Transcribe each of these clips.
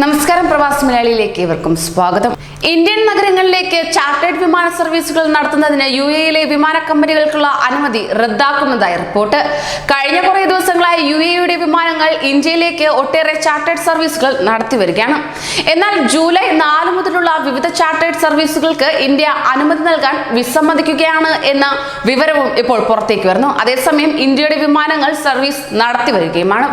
നമസ്കാരം പ്രവാസി മലയാളിയിലേക്ക് ഇവർക്കും സ്വാഗതം. ഇന്ത്യൻ നഗരങ്ങളിലേക്ക് ചാർട്ടേഡ് വിമാന സർവീസുകൾ നടത്തുന്നതിന് യു എയിലെ വിമാന കമ്പനികൾക്കുള്ള അനുമതി റദ്ദാക്കുന്നതായി റിപ്പോർട്ട്. കഴിഞ്ഞ കുറേ ദിവസങ്ങളായി യു എയുടെ വിമാനങ്ങൾ ഇന്ത്യയിലേക്ക് ഒട്ടേറെ ചാർട്ടേഡ് സർവീസുകൾ നടത്തി വരികയാണ്. എന്നാൽ ജൂലൈ നാല് മുതലുള്ള വിവിധ ചാർട്ടേഡ് സർവീസുകൾക്ക് ഇന്ത്യ അനുമതി നൽകാൻ വിസമ്മതിക്കുകയാണ് എന്ന വിവരവും ഇപ്പോൾ പുറത്തേക്ക് വരുന്നു. അതേസമയം ഇന്ത്യയുടെ വിമാനങ്ങൾ സർവീസ് നടത്തി വരികയുമാണ്.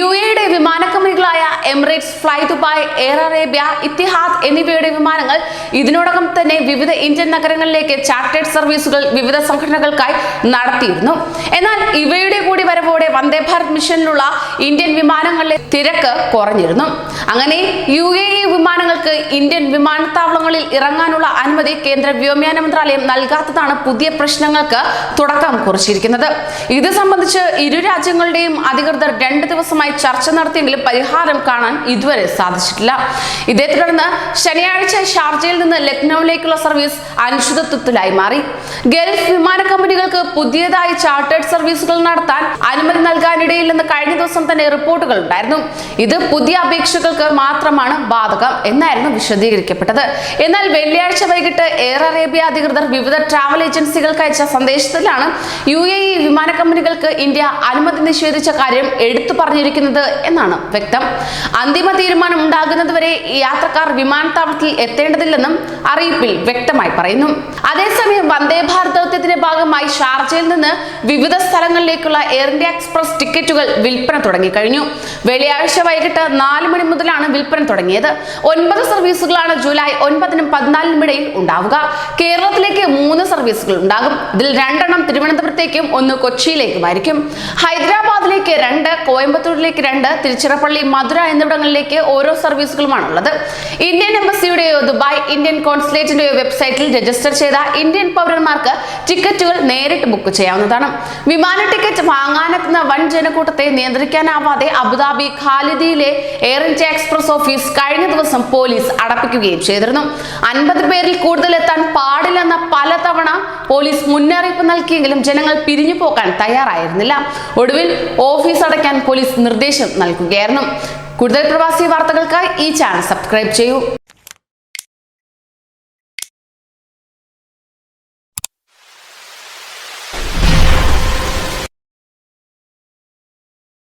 യു എയുടെ വിമാന കമ്പനികളായ Emirates Fly Dubai Air Arabia Etihad എന്നിവയുടെ വിമാനങ്ങൾ ഇതിനോടകം തന്നെ വിവിധ ഇന്ത്യൻ നഗരങ്ങളിലേക്ക് ചാർട്ടേഡ് സർവീസുകൾ വിവിധ സംഘടനകൾക്കായി നടത്തിയിരുന്നു. എന്നാൽ ഇവയുടെ കൂടി വരവോടെ വന്ദേ ഭാരത് മിഷനിലുള്ള ഇന്ത്യൻ വിമാനങ്ങളിലെ തിരക്ക് കുറഞ്ഞിരുന്നു. അങ്ങനെ യു എ ഇ വിമാനങ്ങൾക്ക് ഇന്ത്യൻ വിമാനത്താവളങ്ങളിൽ ഇറങ്ങാനുള്ള അനുമതി കേന്ദ്ര വ്യോമയാന മന്ത്രാലയം നൽകാത്തതാണ് പുതിയ പ്രശ്നങ്ങൾക്ക് തുടക്കം കുറിച്ചിരിക്കുന്നത്. ഇത് സംബന്ധിച്ച് ഇരു രാജ്യങ്ങളുടെയും അധികൃതർ രണ്ട് ദിവസമായി ചർച്ച നടത്തിയെങ്കിലും പരിഹാരം കാണാൻ ഇതുവരെ സാധിച്ചിട്ടില്ല. ഇതേ തുടർന്ന് ശനിയാഴ്ച ഷാർജയിൽ നിന്ന് ലക്നൌവിലേക്കുള്ള സർവീസ് അനിശ്ചിതത്വത്തിലായി മാറി. ഗൾഫ് വിമാന കമ്പനികൾക്ക് പുതിയതായി ചാർട്ടേഡ് സർവീസുകൾ നടത്താൻ അനുമതി നൽകാനിടയില്ലെന്ന് കഴിഞ്ഞ ദിവസം തന്നെ റിപ്പോർട്ടുകൾ ഉണ്ടായിരുന്നു. ഇത് പുതിയ അപേക്ഷകൾക്ക് മാത്രമാണ് ബാധകം എന്നായിരുന്നു വിശദീകരിക്കപ്പെട്ടത്. എന്നാൽ വെള്ളിയാഴ്ച വൈകിട്ട് എയർ അറേബ്യ അധികൃതർ വിവിധ ട്രാവൽ ഏജൻസികൾക്ക് അയച്ച സന്ദേശത്തിലാണ് യു എ ഇ വിമാന കമ്പനികൾക്ക് ഇന്ത്യ അനുമതി നിഷേധിച്ച കാര്യം എടുത്തു പറഞ്ഞിരിക്കുന്നത് എന്നാണ് വ്യക്തം. അന്തിമ തീരുമാനം ഉണ്ടാകുന്നതുവരെ യാത്രക്കാർ വിമാനത്താവളത്തിൽ എത്തേണ്ടതില്ലെന്നും അറിയിപ്പിൽ വ്യക്തമായി പറയുന്നു. അതേസമയം വന്ദേ ദൗത്യത്തിന്റെ ഭാഗമായി ഷാർജയിൽ നിന്ന് വിവിധ സ്ഥലങ്ങളിലേക്കുള്ള എയർ ഇന്ത്യ എക്സ്പ്രസ് ടിക്കറ്റുകൾ വിൽപ്പന തുടങ്ങിക്കഴിഞ്ഞു. വെള്ളിയാഴ്ച വൈകിട്ട് നാല് മണി മുതലാണ് വിൽപ്പന തുടങ്ങിയത്. ഒൻപത് സർവീസുകളാണ് ജൂലൈ ഒൻപതിനും പതിനാലിനും ഇടയിൽ ഉണ്ടാവുക. കേരളത്തിലേക്ക് മൂന്ന് സർവീസുകൾ ഉണ്ടാകും. ഇതിൽ രണ്ടെണ്ണം തിരുവനന്തപുരത്തേക്കും ഒന്ന് കൊച്ചിയിലേക്കുമായിരിക്കും. ഹൈദരാബാദിലേക്ക് രണ്ട് കോയമ്പത്തൂരിലേക്ക് രണ്ട് തിരുച്ചിറപ്പള്ളി മധുര എന്നിവിടങ്ങളിലേക്ക് ഓരോ സർവീസുകളുമാണുള്ളത്. ഇന്ത്യൻ എംബസിയുടെയോ ദുബായ് ഇന്ത്യൻ കോൺസുലേറ്റിന്റെയോ വെബ്സൈറ്റിൽ രജിസ്റ്റർ ചെയ്ത ഇന്ത്യൻ പൗരന്മാർക്ക് ടിക്കറ്റുകൾ നേരിട്ട് ബുക്ക് ചെയ്യാവുന്നതാണ്. വിമാന ടിക്കറ്റ് വാങ്ങാനെത്തുന്ന വൻ ജനക്കൂട്ടത്തെ നിയന്ത്രിക്കാനാവാതെ അബുദാബി ഖാലിദിയിലെ എയർ ഇന്ത്യ എക്സ്പ്രസ് ഓഫീസ് കഴിഞ്ഞ ദിവസം പോലീസ് അടപ്പിക്കുകയും ചെയ്തിരുന്നു. അൻപത് പേരിൽ കൂടുതൽ എത്താൻ പാടില്ലെന്ന പലതവണ പോലീസ് മുന്നറിയിപ്പ് നൽകിയെങ്കിലും ജനങ്ങൾ പിരിഞ്ഞു പോകാൻ തയ്യാറായിരുന്നില്ല. ഒടുവിൽ ഓഫീസ് അടയ്ക്കാൻ പോലീസ് നിർദ്ദേശം നൽകുകയായിരുന്നു. കൂടുതൽ പ്രവാസി വാർത്തകൾക്കായി ഈ ചാനൽ സബ്സ്ക്രൈബ് ചെയ്യൂ.